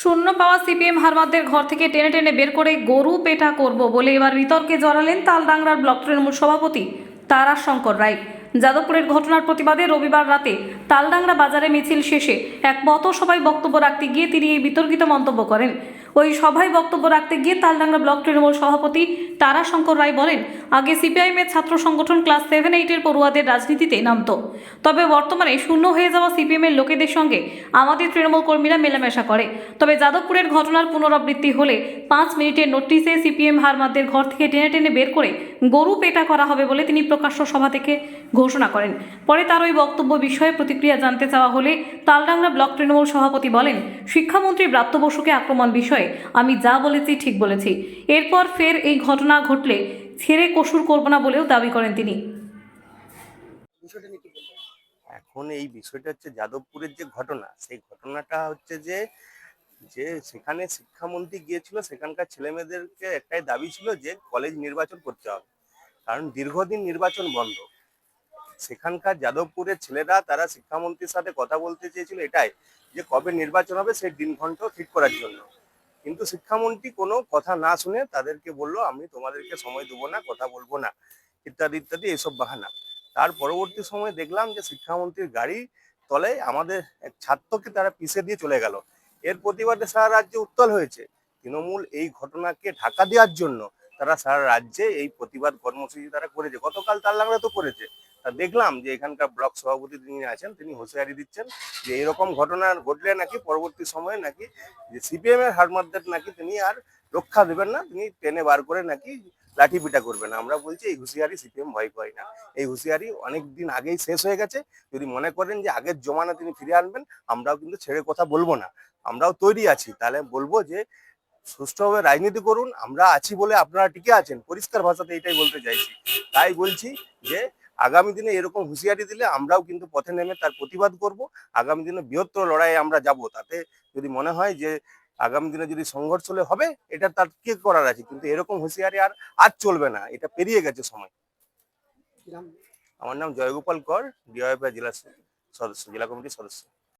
শূন্য পাওয়া সিপিএম হারমাদদের ঘর থেকে টেনে টেনে বের করে গরু পেটা করব বলে এবার বিতর্কে জড়ালেন তালডাংরার ব্লক তৃণমূল সভাপতি তারা শঙ্কর রায়। যাদবপুরের ঘটনার প্রতিবাদে রবিবার রাতে তালডাংরা বাজারে মিছিল শেষে এক পথসভায় বক্তব্য রাখতে গিয়ে তিনি এই বিতর্কিত মন্তব্য করেন। ওই সভায় বক্তব্য রাখতে গিয়ে তালডাঙ্গা ব্লক তৃণমূল সভাপতি তারা শঙ্কর রায় বলেন, আগে সিপিআইএমের ছাত্র সংগঠন ক্লাস সেভেন এইটের পড়ুয়াদের রাজনীতিতে নামতো। তবে বর্তমানে শূন্য হয়ে যাওয়া সিপিএমের লোকেদের সঙ্গে আমাদের তৃণমূল কর্মীরা মেলামেশা করে। তবে যাদবপুরের ঘটনার পুনরাবৃত্তি হলে পাঁচ মিনিটের নোটিশে সিপিএম হারমাদদের ঘর থেকে টেনে টেনে বের করে গরু পেটা করা হবে বলে তিনি প্রকাশ্য সভা থেকে ঘোষণা করেন। পরে তার ওই বক্তব্য বিষয়ে প্রতিক্রিয়া জানতে চাওয়া হলে তালডাংরা ব্লক তৃণমূল সভাপতি বলেন, শিক্ষামন্ত্রী ব্রাত্য বসুকে আক্রমণ বিষয়ে আমি যা বলেছি ঠিক বলেছি। এরপর ফের এই ঘটনা ঘটলে ছেড়ে কসুর করব না বলেও দাবি করেন তিনি? এখন এই বিষয়টা হচ্ছে যাদবপুরের যে ঘটনা সেই ঘটনাটা হচ্ছে যে যে সেখানে শিক্ষামন্ত্রী গিয়েছিল সেখানকার ছেলেমেয়েদেরকে একটাই দাবি ছিল যে কলেজ নির্বাচন করতে হবে। কারণ দীর্ঘদিন নির্বাচন বন্ধ। সেখানকার যাদবপুরের ছেলেরা তারা শিক্ষামন্ত্রীর সাথে কথা বলতে চেয়েছিল এটাই যে কবে নির্বাচন হবে সেই দিনক্ষণ ঠিক করার জন্য। কিন্তু শিক্ষামন্ত্রী কোনো কথা না শুনে তাদেরকে বলল, আমি তোমাদেরকে সময় দেবো না, কথা বলব না, ইত্যাদি ইত্যাদি, এইসব বাহানা। তার পরবর্তী সময় দেখলাম যে শিক্ষামন্ত্রীর গাড়ি তলে আমাদের এক ছাত্রকে তারা পিষে দিয়ে চলে গেল। এর প্রতিবাদে সারা রাজ্যে উত্তল হয়েছে। তৃণমূল এই ঘটনাকে ঢাকা দেওয়ার জন্য তারা সারা রাজ্যে এই প্রতিবাদ কর্মসূচি তারা করেছে। গতকাল তাল্লাংরা তো করেছে। তা দেখলাম যে এখানকার ব্লক সভাপতি তিনি আছেন, তিনি হুঁশিয়ারি দিচ্ছেন যে এরকম ঘটনা ঘটলে নাকি পরবর্তী সময়ে নাকি যে সিপিএম এর হারমাদদের নাকি তিনি আর রক্ষা দেবেন না, তিনি টেনে বার করে নাকি লাঠি পিটা করবেন। আমরা বলছি, এই হুঁশিয়ারি সিপিএম ভয় পায় না। এই হুঁশিয়ারি অনেক দিন আগেই শেষ হয়ে গেছে। যদি মনে করেন যে আগের জমানা তিনি ফিরে আনবেন, আমরাও কিন্তু ছেড়ে কথা বলব না। আমরাও তৈরি আছি। তাহলে বলব যে, সুষ্ঠুভাবে রাজনীতি করুন, আমরা আছি বলে আপনারা টিকে আছেন। পরিষ্কার ভাষাতে এটাই বলতে চাইছি। তাই বলছি যে আগামী দিনে এরকম হুঁশিয়ারি দিলে আমরাও কিন্তু পথে নেমে তার প্রতিবাদ করব। আগামী দিনে বৃহত্তর লড়াইয়ে আমরা যাব। তাতে যদি মনে হয় যে আগামী দিনে যদি সংঘর্ষ হলে হবে এটা তার কে করার আছে? কিন্তু এরকম হুঁশিয়ারি আর আজ চলবে না। এটা পেরিয়ে গেছে সময়। আমার নাম জয়গোপাল কর ডিওয়াইফ জেলা সদস্য জেলা কমিটির সদস্য।